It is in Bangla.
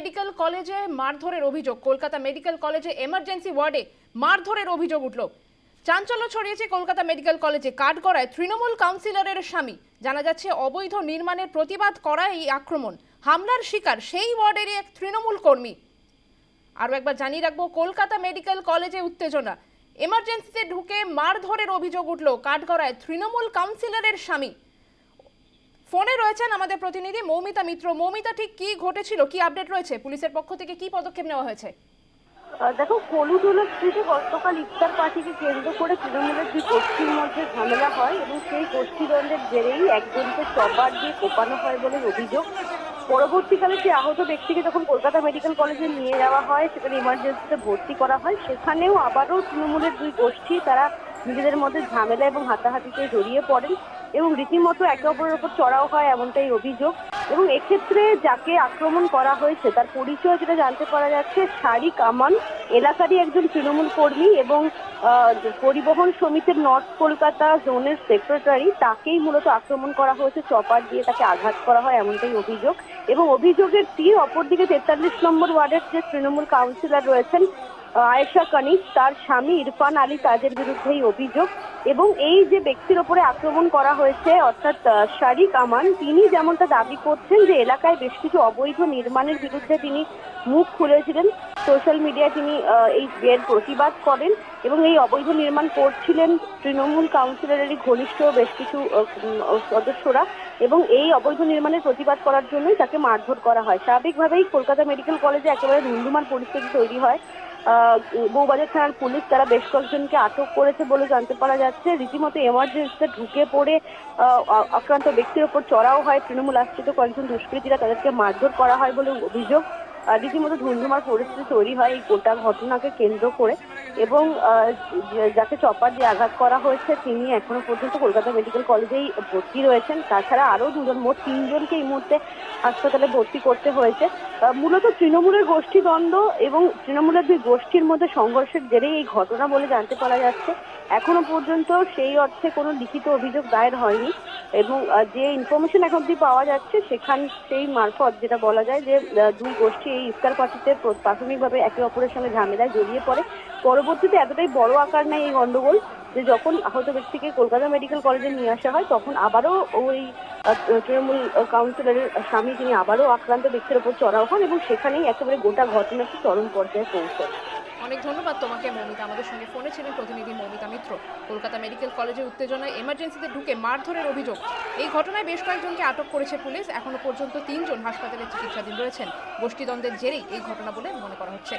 মেডিকেল কলেজে মারধরের অভিযোগ। কলকাতা মেডিকেল কলেজে এমার্জেন্সি ওয়ার্ডে মারধরের অভিযোগ উঠল। চাঞ্চল্য ছড়িয়েছে কলকাতা মেডিকেল কলেজে কাঠগড়ায় তৃণমূল কাউন্সিলরের স্বামী। জানা যাচ্ছে, অবৈধ নির্মাণের প্রতিবাদ করায় এই আক্রমণ। হামলার শিকার সেই ওয়ার্ডেরই এক তৃণমূল কর্মী। আরও একবার জানিয়ে রাখব, কলকাতা মেডিকেল কলেজে উত্তেজনা। এমার্জেন্সিতে ঢুকে মারধরের অভিযোগ উঠল কাঠগড়ায় তৃণমূল কাউন্সিলরের স্বামী। ফোনে রয়েছেন আমাদের প্রতিনিধি মৌমিতা মিত্র। মৌমিতা, ঠিক কি ঘটেছিল? কি আপডেট রয়েছে? পুলিশের পক্ষ থেকে কি পদক্ষেপ নেওয়া হয়েছে? দেখো কলুটোলা স্ট্রিটে গতকাল ইফতার পার্টিকে কেন্দ্র করে তৃণমূলের দুই গোষ্ঠীর মধ্যে ঝামেলা হয় এবং সেই গোষ্ঠীদ্বন্দ্বের জেরেই একজনকে চপার দিয়ে কোপানো হয় বলে অভিযোগ। পরবর্তীকালে সেই আহত ব্যক্তিকে যখন কলকাতা মেডিকেল কলেজে নিয়ে যাওয়া হয়, সেখানে ইমার্জেন্সিতে ভর্তি করা হয়। সেখানেও আবারও তৃণমূলের দুই গোষ্ঠী, তারা নিজেদের মধ্যে ঝামেলা এবং হাতাহাতিতে জড়িয়ে পড়েন। এবং রীতিমতো একে অপরের ওপর চড়াও হয় এমনটাই অভিযোগ। এবং এক্ষেত্রে যাকে আক্রমণ করা হয়েছে, তার পরিচয় যেটা জানতে পারা যাচ্ছে, শারিক আমান এলাকারই একজন তৃণমূল কর্মী এবং পরিবহন সমিতির নর্থ কলকাতা জোনের সেক্রেটারি, তাকেই মূলত আক্রমণ করা হয়েছে, চপার দিয়ে তাকে আঘাত করা হয় এমনটাই অভিযোগ। এবং অভিযোগের তীর অপরদিকে তেতাল্লিশ নম্বর ওয়ার্ডের যে তৃণমূল কাউন্সিলর রয়েছেন আয়েশা কানিক তার স্বামী ইরফান আলী তাজের বিরুদ্ধেই অভিযোগ এবং এই যে ব্যক্তির ওপরে আক্রমণ করা হয়েছে, অর্থাৎ শারিক আমান, তিনি যেমনটা দাবি করছেন যে এলাকায় বেশ কিছু অবৈধ নির্মাণের বিরুদ্ধে তিনি মুখ খুলেছিলেন। সোশ্যাল মিডিয়ায় তিনি এই এর প্রতিবাদ করেন এবং এই অবৈধ নির্মাণ করছিলেন তৃণমূল কাউন্সিলরেরই ঘনিষ্ঠ বেশ কিছু সদস্যরা এবং এই অবৈধ নির্মাণের প্রতিবাদ করার জন্যই তাকে মারধর করা হয়। স্বাভাবিকভাবেই কলকাতা মেডিকেল কলেজে একেবারে ধুন্ধুমার পরিস্থিতি তৈরি হয়। বউবাজার থানার পুলিশ তারা বেশ কয়েকজনকে আটক করেছে বলে জানতে পারা যাচ্ছে। রীতিমতো এমার্জেন্সিতে ঢুকে পড়ে আক্রান্ত ব্যক্তির ওপর চড়াও হয়। তৃণমূল আশ্রিত কয়েকজন দুষ্কৃতীরা তাদেরকে মারধর করা হয় বলে অভিযোগ। রীতিমতো ধুন্ধুমার পরিস্থিতি তৈরি হয় এই গোটা ঘটনাকে কেন্দ্র করে এবং যাকে চপার দিয়ে আঘাত করা হয়েছে, তিনি এখনও পর্যন্ত কলকাতা মেডিকেল কলেজেই ভর্তি রয়েছেন। তাছাড়া আরও দুজন, মোট তিনজনকে এই মুহূর্তে হাসপাতালে ভর্তি করতে হয়েছে। মূলত তৃণমূলের গোষ্ঠী দ্বন্দ্ব এবং তৃণমূলের দুই গোষ্ঠীর মধ্যে সংঘর্ষের জেরেই এই ঘটনা বলে জানতে পারা যাচ্ছে। এখনও পর্যন্ত সেই অর্থে কোনো লিখিত অভিযোগ দায়ের হয়নি এবং যে ইনফরমেশন এখন অব্দি পাওয়া যাচ্ছে, সেখান, সেই মারফত যেটা বলা যায় যে দুই গোষ্ঠী এই ইফতার পার্টিতে প্রাথমিকভাবে একে অপরের সঙ্গে ঝামেলায় জড়িয়ে পড়ে। পরবর্তীতে এতটাই বড় আকার নেয় এই গন্ডগোল যে যখন আহত ব্যক্তিকে কলকাতা মেডিকেল কলেজে নিয়ে আসা হয়, তখন আবারও ওই তৃণমূল কাউন্সিলরের স্বামী তিনি আবারও আক্রান্ত ব্যক্তির ওপর চড়াও হন এবং সেখানেই একেবারে গোটা ঘটনাটি চরম পর্যায়ে পৌঁছয়। অনেক ধন্যবাদ তোমাকে, মৌমিতা। আমাদের সঙ্গে ফোনে ছিলেন প্রতিনিধি মৌমিতা মিত্র। কলকাতা মেডিকেল কলেজের উত্তেজনায় এমার্জেন্সিতে ঢুকে মারধরের অভিযোগ। এই ঘটনায় বেশ কয়েকজনকে আটক করেছে পুলিশ। এখনও পর্যন্ত তিনজন হাসপাতালে চিকিৎসাধীন রয়েছেন। গোষ্ঠীদ্বন্দ্বের জেরেই এই ঘটনা বলে মনে করা হচ্ছে।